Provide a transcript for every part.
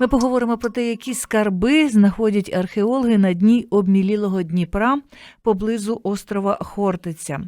Ми поговоримо про те, які скарби знаходять археологи на дні обмілілого Дніпра поблизу острова Хортиця.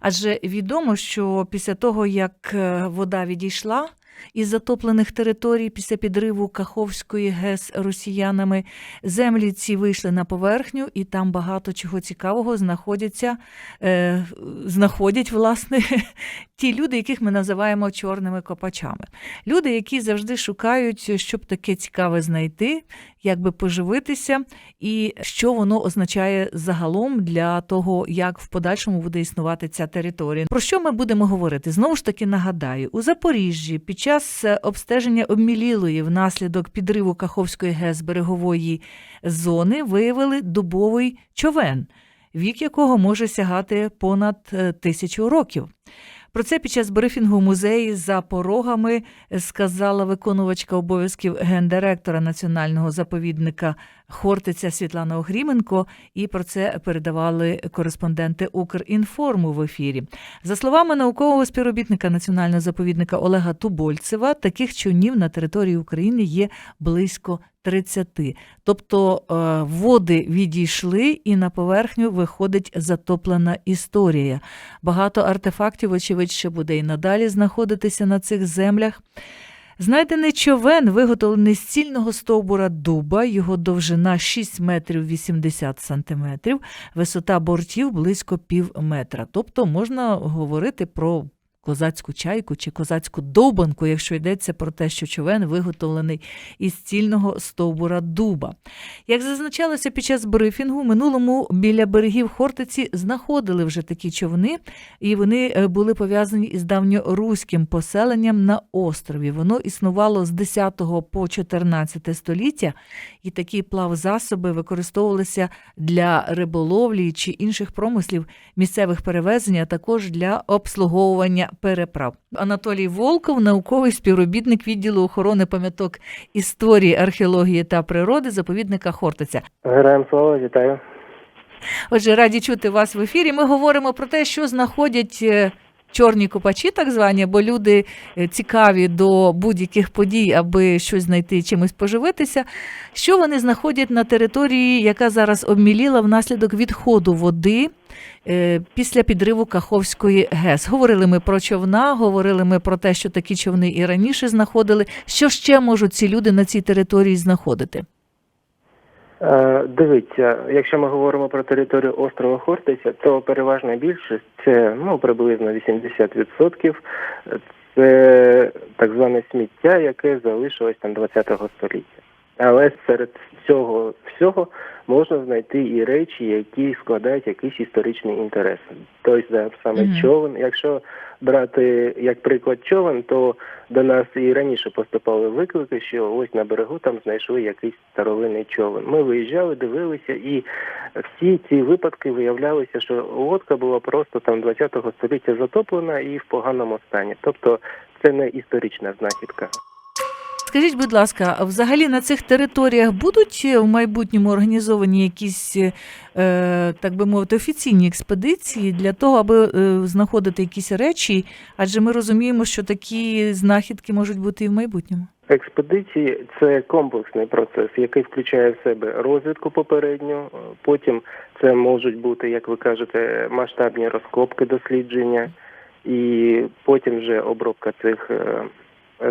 Адже відомо, що після того, як е, вода відійшла. Із затоплених територій після підриву Каховської ГЕС росіянами землі ці вийшли на поверхню, і там багато чого цікавого знаходяться, е, знаходять власне ті люди, яких ми називаємо чорними копачами. Люди, які завжди шукають, щоб таке цікаве знайти, як би поживитися, і що воно означає загалом для того, як в подальшому буде існувати ця територія. Про що ми будемо говорити? Знову ж таки нагадаю, у Запоріжжі під час е, обстеження обмілілої внаслідок підриву Каховської ГЕС берегової зони виявили дубовий човен, вік якого може сягати понад е, тисячу років. Про це під час брифінгу музеї за порогами сказала виконувачка обов'язків гендиректора національного заповідника Хортиця Світлана Огріменко, і про це передавали кореспонденти Укрінформу в ефірі. За словами наукового співробітника національного заповідника Олега Тубольцева, таких човнів на території України є близько 30. Тобто е, води відійшли, і на поверхню виходить затоплена історія. Багато артефактів, очевидь, ще буде і надалі знаходитися на цих землях. Знайдений човен, виготовлений з цільного стовбура дуба, його довжина 6 метрів 80 сантиметрів, висота бортів близько пів метра. Тобто можна говорити про козацьку чайку чи козацьку довбанку, якщо йдеться про те, що човен виготовлений із цільного стовбура дуба. Як зазначалося під час брифінгу, минулому біля берегів Хортиці знаходили вже такі човни, і вони е, були пов'язані із давньоруським поселенням на острові. Воно існувало з 10 по 14 століття, і такі плавзасоби використовувалися для риболовлі чи інших промислів місцевих перевезень, а також для обслуговування переправ. Анатолій Волков, науковий співробітник відділу охорони пам'яток історії, археології та природи заповідника Хортиця. Героям слава, вітаю. Отже, раді чути вас в ефірі. Ми говоримо про те, що знаходять е, чорні копачі, так звані, бо люди е, цікаві до будь-яких подій, аби щось знайти, чимось поживитися. Що вони знаходять на території, яка зараз обміліла внаслідок відходу води е, після підриву Каховської ГЕС? Говорили ми про човна, говорили ми про те, що такі човни і раніше знаходили. Що ще можуть ці люди на цій території знаходити? Е, Дивіться, якщо ми говоримо про територію острова Хортиця, то переважна більшість це ну приблизно 80%. Це так зване сміття, яке залишилось там 20-го століття. Але серед цього всього можна знайти і речі, які складають якийсь історичний інтерес. Тобто саме Мгм. човен. Якщо брати як приклад човен, то до нас і раніше поступали виклики, що ось на берегу там знайшли якийсь старовинний човен. Ми виїжджали, дивилися, і всі ці випадки виявлялися, що лодка була просто там 20-го століття затоплена і в поганому стані. Тобто це не історична знахідка. Скажіть, будь ласка, взагалі на цих територіях будуть е, в майбутньому організовані якісь, е, так би мовити, офіційні експедиції для того, аби е, знаходити якісь речі? Адже ми розуміємо, що такі знахідки можуть бути і в майбутньому. Експедиції це комплексний процес, який включає в себе розвідку попередню. Потім це можуть бути, як ви кажете, масштабні розкопки дослідження, і потім вже обробка цих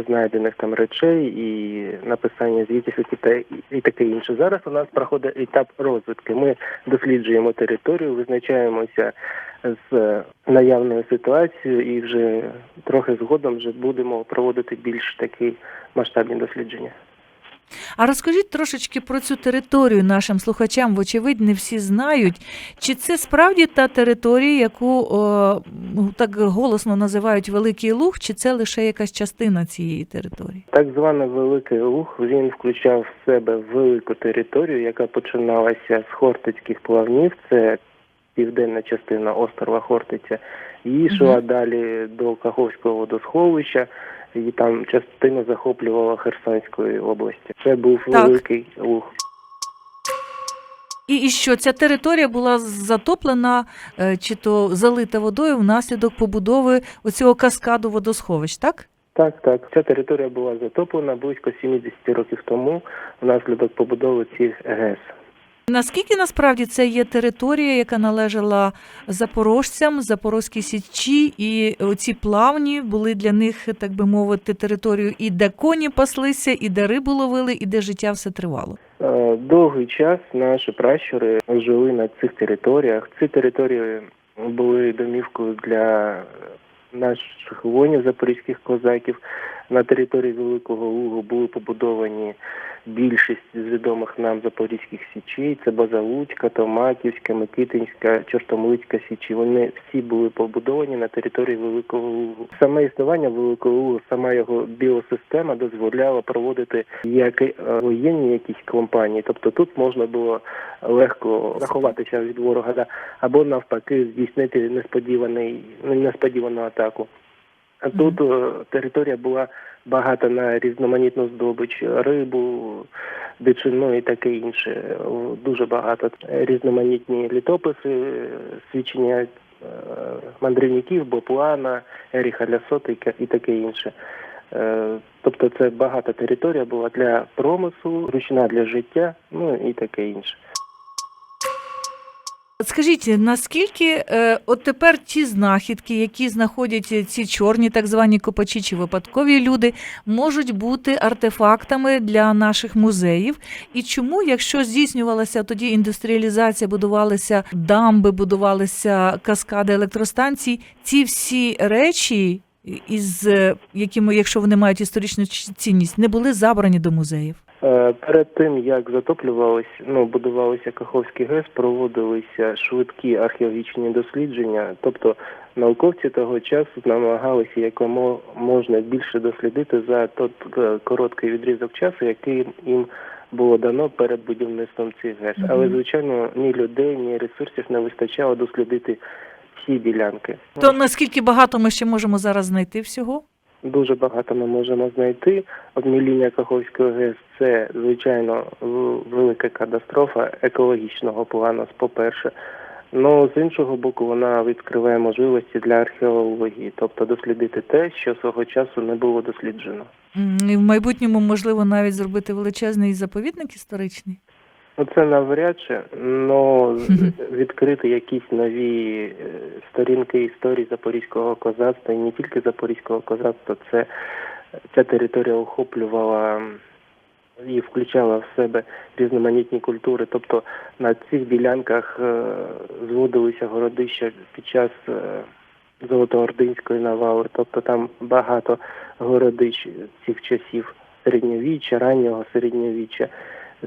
знайдених там речей і написання звітів і таке інше. Зараз у нас проходить етап розвитки. Ми досліджуємо територію, визначаємося з наявною ситуацією, і вже трохи згодом вже будемо проводити більш такі масштабні дослідження. А розкажіть трошечки про цю територію нашим слухачам, вочевидь, не всі знають. Чи це справді та територія, яку о, ну, так голосно називають Великий Луг, чи це лише якась частина цієї території? Так званий Великий Луг він включав в себе велику територію, яка починалася з Хортицьких плавнів. Це південна частина острова Хортиця, і йшла Мгм. далі до Каховського водосховища, і там частину захоплювала Херсонської області. Це був Так. Великий Луг. І, і що ця територія була затоплена е, чи то залита водою внаслідок побудови оцього каскаду водосховищ, так? Так, так. Ця територія була затоплена близько 70 років тому внаслідок побудови цих ГЕС. Наскільки насправді це є територія, яка належала запорожцям, Запорозькій січі, і ці плавні були для них, так би мовити, територією, і де коні паслися, і де рибу ловили, і де життя все тривало. Е, Довгий час наші пращури жили на цих територіях. Ці території були домівкою для наших воїнів запорізьких козаків. На території Великого Лугу були побудовані більшість з відомих нам запорізьких січей. Це Базалуцька, Томаківська, Микитинська, Чортомлицька січі. Вони всі були побудовані на території Великого Лугу. Саме існування Великого Лугу, сама його біосистема дозволяла проводити як е, воєнні якісь кампанії. Тобто тут можна було легко заховатися від ворога, або навпаки здійснити несподіваний ну, несподівану атаку. А тут е, територія була багата на різноманітну здобич, рибу, дичину і таке інше. Дуже багато різноманітні літописи, е, свідчення е, мандрівників, Боплана, Еріха Лясоти і таке інше. Е, Тобто це багата територія була для промислу, ручна для життя, ну і таке інше. Скажіть, наскільки е, от тепер ті знахідки, які знаходять ці чорні так звані копачі чи випадкові люди, можуть бути артефактами для наших музеїв? І чому, якщо здійснювалася тоді індустріалізація, будувалися дамби, будувалися каскади електростанцій, ці всі речі, із е, якими, якщо вони мають історичну цінність, не були забрані до музеїв? Е, Перед тим як затоплювалися, ну будувалися Каховський ГЕС, проводилися швидкі археологічні дослідження. Тобто науковці того часу намагалися якому можна більше дослідити за той е, короткий відрізок часу, який їм було дано перед будівництвом цих ГЕС. Але звичайно ні людей, ні ресурсів не вистачало дослідити всі ділянки. То наскільки багато ми ще можемо зараз знайти всього? Дуже багато ми можемо знайти. Обміління Каховської ГЕС це звичайно велика катастрофа екологічного плану, по-перше. Ну з іншого боку, вона відкриває можливості для археології, тобто дослідити те, що свого часу не було досліджено. І в майбутньому можливо навіть зробити величезний заповідник історичний. Ну це навряд чи, Мгм. відкрити якісь нові е, сторінки історії запорізького козацтва, і не тільки запорізького козацтва, це ця територія охоплювала і включала в себе різноманітні культури. Тобто на цих ділянках е, зводилися городища під час е, Золотоординської навали, тобто там багато городищ цих часів середньовіччя, раннього середньовіччя.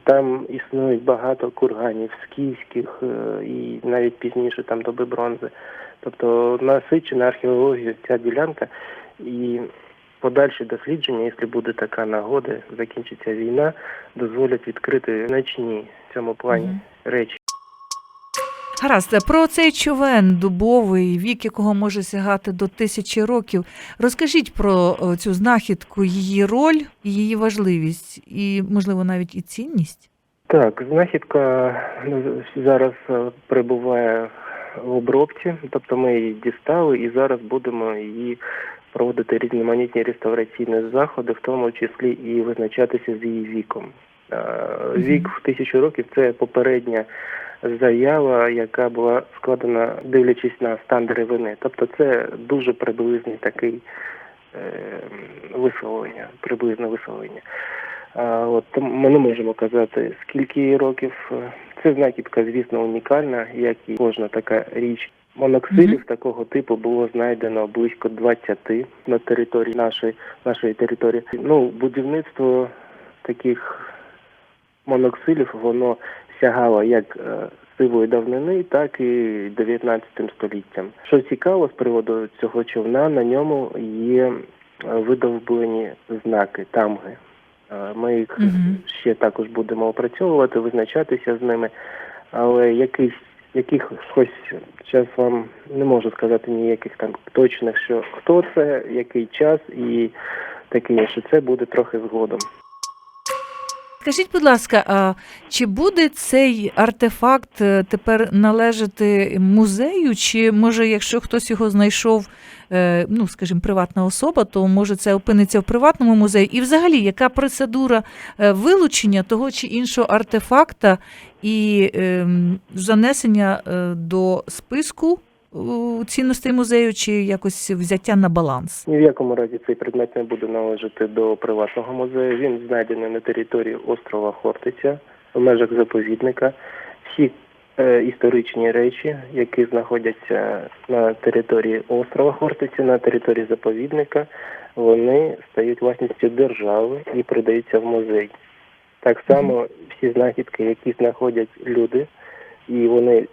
Там існують багато курганів скіфських е, і навіть пізніше там доби бронзи. Тобто насичена археологія ця ділянка і подальші дослідження, якщо буде така нагода, закінчиться війна, дозволять відкрити значні в цьому плані речі. Гаразд, про цей човен дубовий, вік якого може сягати до тисячі років. Розкажіть про цю знахідку, її роль, її важливість, і, можливо, навіть і цінність. Так, знахідка ну, зараз е, перебуває в обробці, тобто ми її дістали і зараз будемо її проводити різноманітні реставраційні заходи, в тому числі і визначатися з її віком. Е, Вік в тисячу років це попередня заява, яка була складена дивлячись на стан деревини. Тобто це дуже приблизний такий е, висловлення, приблизне висловлення. От ми не можемо казати, скільки років. Це знахідка, звісно, унікальна, як і кожна така річ. Моноксилів Мгм. такого типу було знайдено близько 20 на території нашої нашої території. Ну, будівництво таких моноксилів воно сягало як е, сивої давнини, так і 19 століттям. Що цікаво з приводу цього човна, на ньому є е, видовблені знаки тамги. Е, Ми їх Мгм. ще також будемо опрацьовувати, визначатися з ними, але якийсь яких щось зараз вам не можу сказати ніяких там точних, що хто це, який час і таке інше. Це буде трохи згодом. Скажіть, будь ласка, а чи буде цей артефакт е, тепер належати музею? Чи може, якщо хтось його знайшов, е, ну скажімо, приватна особа, то може це опиниться в приватному музеї? І взагалі, яка процедура е, вилучення того чи іншого артефакта і ем, занесення до списку цінностей музею, чи якось взяття на баланс? Ні в якому разі цей предмет не буде належати до приватного музею. Він знайдений на території острова Хортиця в межах заповідника. Всі е, історичні речі, які знаходяться на території острова Хортиця, на території заповідника, вони стають власністю держави і передаються в музей. Так само всі знахідки, які знаходять люди, і вони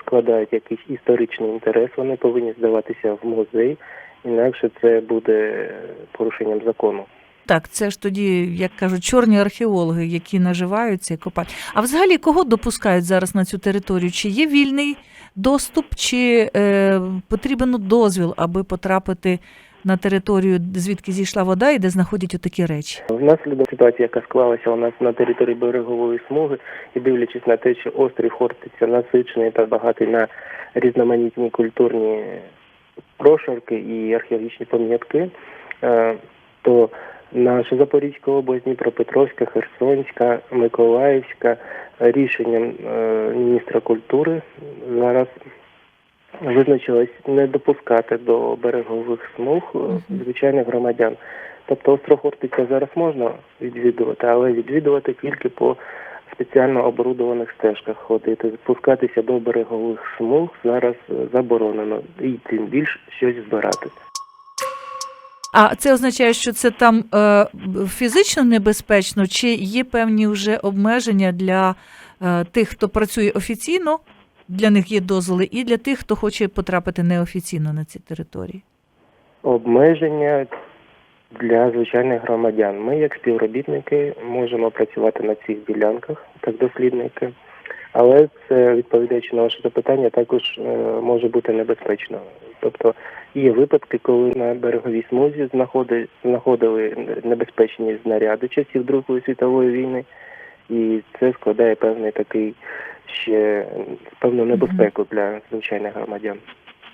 складають якийсь історичний інтерес, вони повинні здаватися в музей, інакше це буде порушенням закону. Так, це ж тоді, як кажуть, чорні археологи, які наживаються і копають. А взагалі кого допускають зараз на цю територію? Чи є вільний доступ, чи е, потрібен дозвіл, аби потрапити на територію, звідки зійшла вода і де знаходять отакі речі? Внаслідок ситуації, яка склалася у нас на території берегової смуги, і дивлячись на те, що острів Хортиця насичений та багатий на різноманітні культурні прошарки і археологічні пам'ятки, е, то наша Запорізька область, Дніпропетровська, Херсонська, Миколаївська рішенням е, міністра культури зараз визначилось не допускати до берегових смуг е, звичайних громадян. Тобто остров Хортиця зараз можна відвідувати, але відвідувати тільки по спеціально оборудованих стежках ходити. Спускатися до берегових смуг зараз е, заборонено і тим більше щось збирати. А це означає, що це там е, фізично небезпечно, чи є певні вже обмеження для е, тих, хто працює офіційно, для них є дозволи, і для тих, хто хоче потрапити неофіційно на ці території? Обмеження для звичайних громадян. Ми, як співробітники, можемо працювати на цих ділянках, як дослідники, але це відповідаючи на ваше запитання, також е, може бути небезпечно. Тобто є випадки, коли на береговій смузі знаходи, знаходили небезпечні знаряди часів Другої світової війни, і це складає певний такий ще певну небезпеку для звичайних громадян.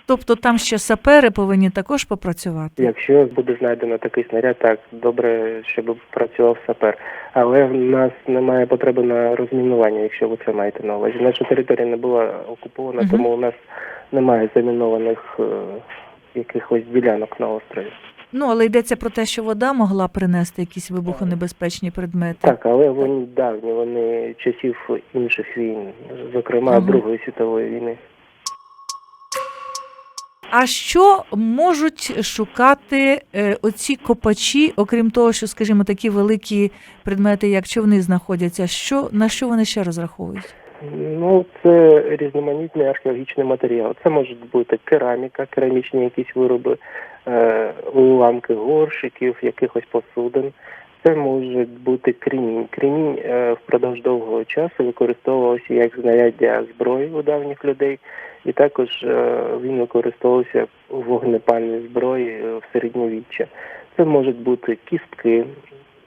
Тобто там ще сапери повинні також попрацювати? Якщо буде знайдено такий снаряд, так добре, щоб працював сапер. Але в нас немає потреби на розмінування, якщо ви це маєте на увазі. Наша територія не була окупована, Мгм. тому у нас немає замінованих е, якихось ділянок на острові. Ну, але йдеться про те, що вода могла принести якісь вибухонебезпечні предмети. Так, але вони давні, вони часів інших війн, зокрема Ага. Другої світової війни. А що можуть шукати е, оці копачі, окрім того, що, скажімо, такі великі предмети, як човни, знаходяться? Що на що вони ще розраховують? Ну, це різноманітний археологічний матеріал. Це можуть бути кераміка, керамічні якісь вироби, е, уламки горщиків, якихось посудин. Це може бути кремінь. Кремінь е, впродовж довгого часу використовувався як знаряддя зброї у давніх людей, і також е, він використовувався у вогнепальній зброї в середньовіччя. Це можуть бути кістки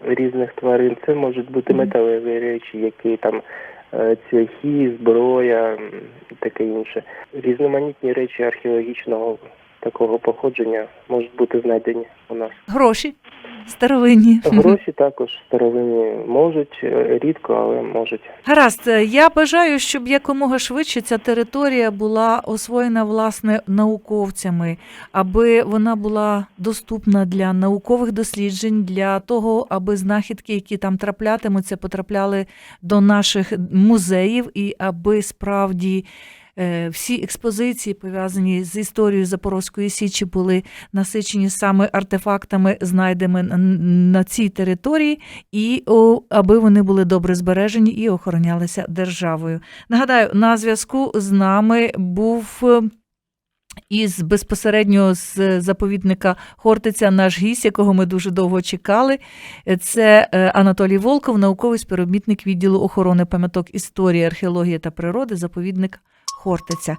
різних тварин, це можуть бути металеві речі, які там цвяхи, зброя і таке інше. Різноманітні речі археологічного такого походження можуть бути знайдені у нас. Гроші старовинні. Гроші також старовинні можуть, е, рідко, але можуть. Гаразд, е, я бажаю, щоб якомога швидше ця територія була освоєна власне науковцями, аби вона була доступна для наукових досліджень, для того, аби знахідки, які там траплятимуться, потрапляли до наших музеїв, і аби справді. Е, Всі експозиції, пов'язані з історією Запорозької Січі, були насичені саме артефактами, знайденими на- цій території, і аби вони були добре збережені і охоронялися державою. Нагадаю, на зв'язку з нами був. е, Із безпосередньо з заповідника Хортиця наш гість, якого ми дуже довго чекали. Це е, Анатолій Волков, науковий співробітник відділу охорони пам'яток історії, археології та природи, заповідник Хортиця.